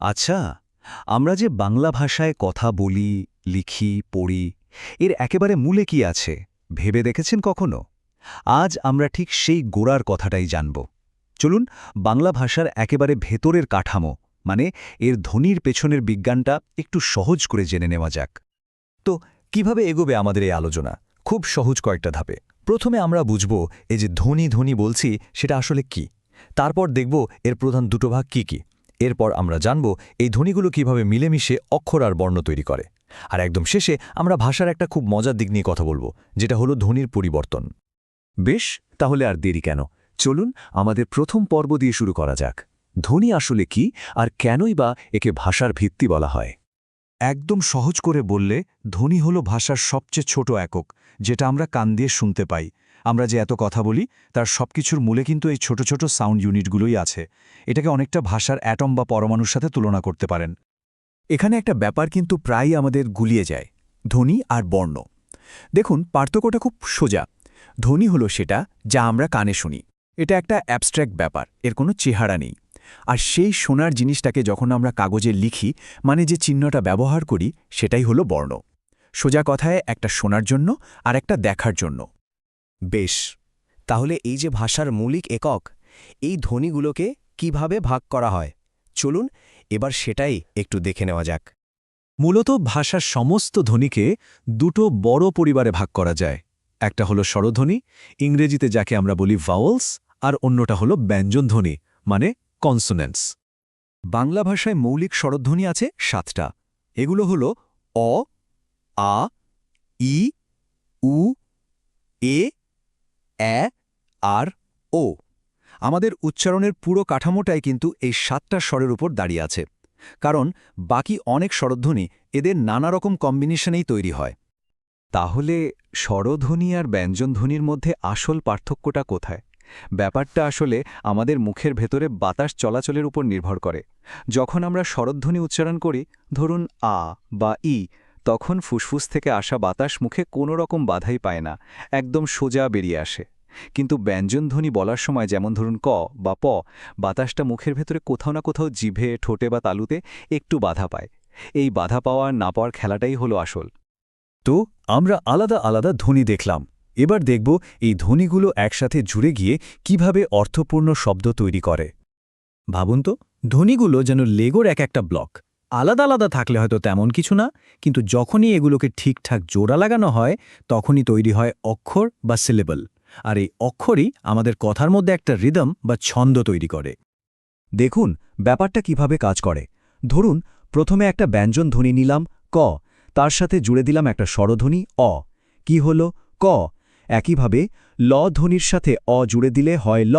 আচ্ছা আমরা যে বাংলা ভাষায় কথা বলি, লিখি, পড়ি, এর একেবারে মূলে কি আছে, ভেবে দেখেছেন কখনো? আজ আমরা ঠিক সেই গোড়ার কথাটাই জানব। চলুন, বাংলা ভাষার একেবারে ভেতরের কাঠামো মানে এর ধ্বনির পেছনের বিজ্ঞানটা একটু সহজ করে জেনে নেওয়া যাক। তো, কীভাবে এগোবে আমাদের এই আলোচনা? খুব সহজ কয়েকটা ধাপে। প্রথমে আমরা বুঝব এই যে ধ্বনি ধ্বনি বলছি, সেটা আসলে কি? তারপর দেখব এর প্রধান দুটো ভাগ কি কি। এরপর আমরা জানব এই ধ্বনিগুলো কীভাবে মিলেমিশে অক্ষর আর বর্ণ তৈরি করে। আর একদম শেষে আমরা ভাষার একটা খুব মজার দিক নিয়ে কথা বলব, যেটা হলো ধ্বনির পরিবর্তন। বেশ, তাহলে আর দেরি কেন? চলুন আমাদের প্রথম পর্ব দিয়ে শুরু করা যাক। ধ্বনি আসলে কি আর কেনই বা একে ভাষার ভিত্তি বলা হয়? একদম সহজ করে বললে, ধ্বনি হল ভাষার সবচেয়ে ছোট একক, যেটা আমরা কান দিয়ে শুনতে পাই। আমরা যে এত কথা বলি, তার সবকিছুর মূলে কিন্তু এই ছোট ছোট সাউন্ড ইউনিটগুলোই আছে। এটাকে অনেকটা ভাষার অ্যাটম বা পরমাণুর সাথে তুলনা করতে পারেন। এখানে একটা ব্যাপার কিন্তু প্রায়ই আমাদের গুলিয়ে যায়, ধ্বনি আর বর্ণ। দেখুন, পার্থক্যটা খুব সোজা। ধ্বনি হলো সেটা যা আমরা কানে শুনি। এটা একটা অ্যাবস্ট্র্যাক্ট ব্যাপার, এর কোনো চেহারা নেই। আর সেই শোনার জিনিসটাকে যখন আমরা কাগজে লিখি মানে যে চিহ্নটা ব্যবহার করি, সেটাই হলো বর্ণ। সোজা কথায় একটা শোনার জন্য আর একটা দেখার জন্য। বেশ, তাহলে এই যে ভাষার মৌলিক একক, এই ধ্বনিগুলোকে কীভাবে ভাগ করা হয়? চলুন, এবার সেটাই একটু দেখে নেওয়া যাক। মূলত ভাষার সমস্ত ধ্বনিকে দুটো বড় পরিবারে ভাগ করা যায়। একটা হলো স্বরধ্বনি, ইংরেজিতে যাকে আমরা বলি ভাওয়েলস আর অন্যটা হলো ব্যঞ্জনধ্বনি মানে কনসোনেন্টস বাংলা ভাষায় মৌলিক স্বরধ্বনি আছে সাতটা। এগুলো হল অ, আ, ই, উ, এ অ্যা আর, ও। আমাদের উচ্চারণের পুরো কাঠামোটাই কিন্তু এই সাতটা স্বরের উপর দাঁড়িয়ে আছে। কারণ বাকি অনেক স্বরধ্বনি এদের নানা রকম কম্বিনেশনেই তৈরি হয়। তাহলে স্বরধ্বনি আর ব্যঞ্জনধ্বনির মধ্যে আসল পার্থক্যটা কোথায়? ব্যাপারটা আসলে আমাদের মুখের ভেতরে বাতাস চলাচলের উপর নির্ভর করে। যখন আমরা স্বরধ্বনি উচ্চারণ করি, ধরুন আ বা ই, তখন ফুসফুস থেকে আসা বাতাস মুখে কোনো রকম বাধাই পায় না, একদম সোজা বেরিয়ে আসে। কিন্তু ব্যঞ্জনধ্বনি বলার সময় যেমন ধরুন ক বা প, বাতাসটা মুখের ভেতরে কোথাও না কোথাও জিভে, ঠোঁটে বা তালুতে একটু বাধা পায়। এই বাধা পাওয়া না পাওয়ার খেলাটাই হলো আসল। তো আমরা আলাদা আলাদা ধ্বনি দেখলাম। এবার দেখব এই ধ্বনিগুলো একসাথে জুড়ে গিয়ে কীভাবে অর্থপূর্ণ শব্দ তৈরি করে। ভাবুন তো, ধ্বনিগুলো যেন লেগোর এক একটা ব্লক। আলাদা আলাদা থাকলে হয়তো তেমন কিছু না, কিন্তু যখনই এগুলোকে ঠিকঠাক জোড়া লাগানো হয়, তখনই তৈরি হয় অক্ষর বা সিলেবল। আর এই অক্ষরই আমাদের কথার মধ্যে একটা রিদম বা ছন্দ তৈরি করে। দেখুন, ব্যাপারটা কীভাবে কাজ করে। ধরুন, প্রথমে একটা ব্যঞ্জন ধ্বনি নিলাম, ক। তার সাথে জুড়ে দিলাম একটা স্বরধ্বনি, অ। কি হল? ক। একইভাবে, ল ধ্বনির সাথে অ জুড়ে দিলে হয় ল।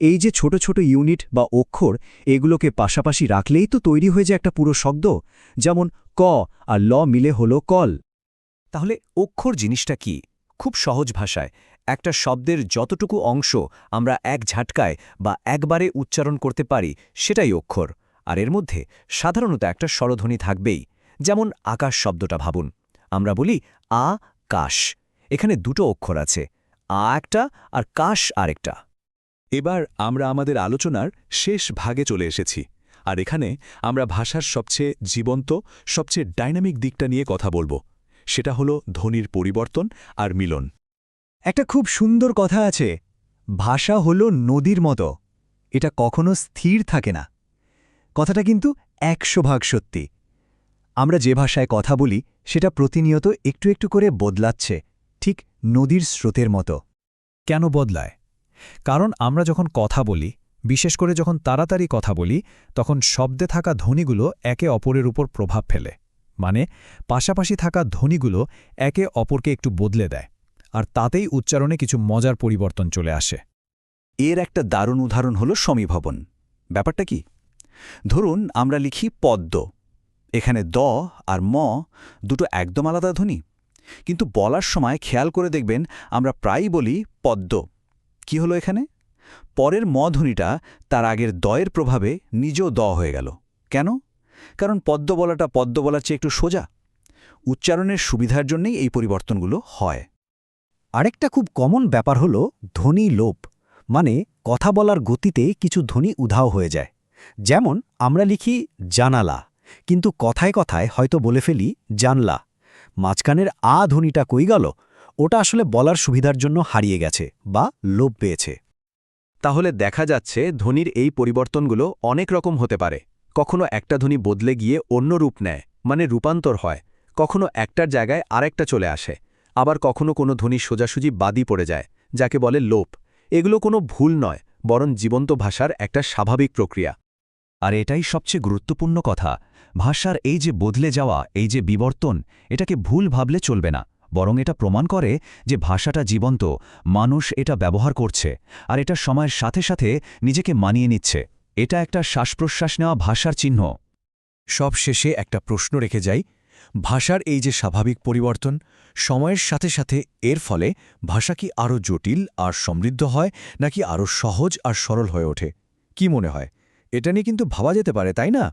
এই যে ছোট ছোট ইউনিট বা অক্ষর, এগুলোকে পাশাপাশি রাখলেই তো তৈরি হয়ে যায় একটা পুরো শব্দ। যেমন, ক আর ল মিলে হল কল। তাহলে অক্ষর জিনিসটা কি? খুব সহজ ভাষায়। একটা শব্দের যতটুকু অংশ আমরা এক ঝাটকায় বা একবারে উচ্চারণ করতে পারি, সেটাই অক্ষর। আর এর মধ্যে সাধারণত একটা স্বরধ্বনি থাকবেই, যেমন আকাশ শব্দটা ভাবুন। আমরা বলি আ, কাশ। এখানে দুটো অক্ষর আছে, আ একটা আর কাশ আরেকটা। এবার আমরা আমাদের আলোচনার শেষ ভাগে চলে এসেছি, আর এখানে আমরা ভাষার সবচেয়ে জীবন্ত, সবচেয়ে ডাইনামিক দিকটা নিয়ে কথা বলব। সেটা হলো ধ্বনির পরিবর্তন আর মিলন। একটা খুব সুন্দর কথা আছে, ভাষা হল নদীর মতো। এটা কখনো স্থির থাকে না। কথাটা কিন্তু একশো ভাগ সত্যি। আমরা যে ভাষায় কথা বলি, সেটা প্রতিনিয়ত একটু একটু করে বদলাচ্ছে, ঠিক নদীর স্রোতের মতো। কেন বদলায়? কারণ আমরা যখন কথা বলি, বিশেষ করে যখন তাড়াতাড়ি কথা বলি, তখন শব্দে থাকা ধ্বনিগুলো একে অপরের উপর প্রভাব ফেলে। মানে পাশাপাশি থাকা ধ্বনিগুলো একে অপরকে একটু বদলে দেয়। আর তাতেই উচ্চারণে কিছু মজার পরিবর্তন চলে আসে। এর একটা দারুণ উদাহরণ হল সমীভবন ব্যাপারটা কি? ধরুন, আমরা লিখি পদ্ম। এখানে দ আর ম দুটো একদম আলাদা ধ্বনি। কিন্তু বলার সময় খেয়াল করে দেখবেন, আমরা প্রায়ই বলি পদ্ম। কি হলো এখানে? পরের ম ধ্বনিটা তার আগের দয়ের প্রভাবে নিজেও দ হয়ে গেল। কেন? কারণ পদ্ম বলাটা পদ্ম বলার চেয়ে একটু সোজা। উচ্চারণের সুবিধার জন্যেই এই পরিবর্তনগুলো হয়। আরেকটা খুব কমন ব্যাপার হল ধ্বনি লোপ মানে কথা বলার গতিতে কিছু ধ্বনি উধাও হয়ে যায়। যেমন আমরা লিখি জানালা, কিন্তু কথায় কথায় হয়তো বলে ফেলি জানলা। মাঝখানের আ ধ্বনিটা কই গেল? ওটা আসলে বলার সুবিধার জন্য হারিয়ে গেছে বা লোপ পেয়েছে। তাহলে দেখা যাচ্ছে ধ্বনির এই পরিবর্তনগুলো অনেক রকম হতে পারে। কখনো একটা ধ্বনি বদলে গিয়ে অন্য রূপ নেয় মানে রূপান্তর হয়। কখনো একটার জায়গায় আরেকটা চলে আসে। আবার কখনো কোনো ধ্বনি সোজাসুজি বাদি পড়ে যায়, যাকে বলে লোপ। এগুলো কোনো ভুল নয়, বরং জীবন্ত ভাষার একটা স্বাভাবিক প্রক্রিয়া। আর এটাই সবচেয়ে গুরুত্বপূর্ণ কথা, ভাষার এই যে বদলে যাওয়া, এই যে বিবর্তন, এটাকে ভুল ভাবলে চলবে না, বরং এটা প্রমাণ করে যে ভাষাটা জীবন্ত, মানুষ এটা ব্যবহার করছে, আর এটা সময়ের সাথে সাথে নিজেকে মানিয়ে নিচ্ছে। এটা একটা শ্বাসপ্রশ্বাস নেওয়া ভাষার চিহ্ন। সব শেষে একটা প্রশ্ন রেখে যাই ভাষার এই যে স্বাভাবিক পরিবর্তন, সময়ের সাথে সাথে এর ফলে ভাষা কি আরও জটিল আর সমৃদ্ধ হয়, নাকি আরও সহজ আর সরল হয়ে ওঠে? কি মনে হয়? এটা নিয়ে কিন্তু ভাবা যেতে পারে, তাই না?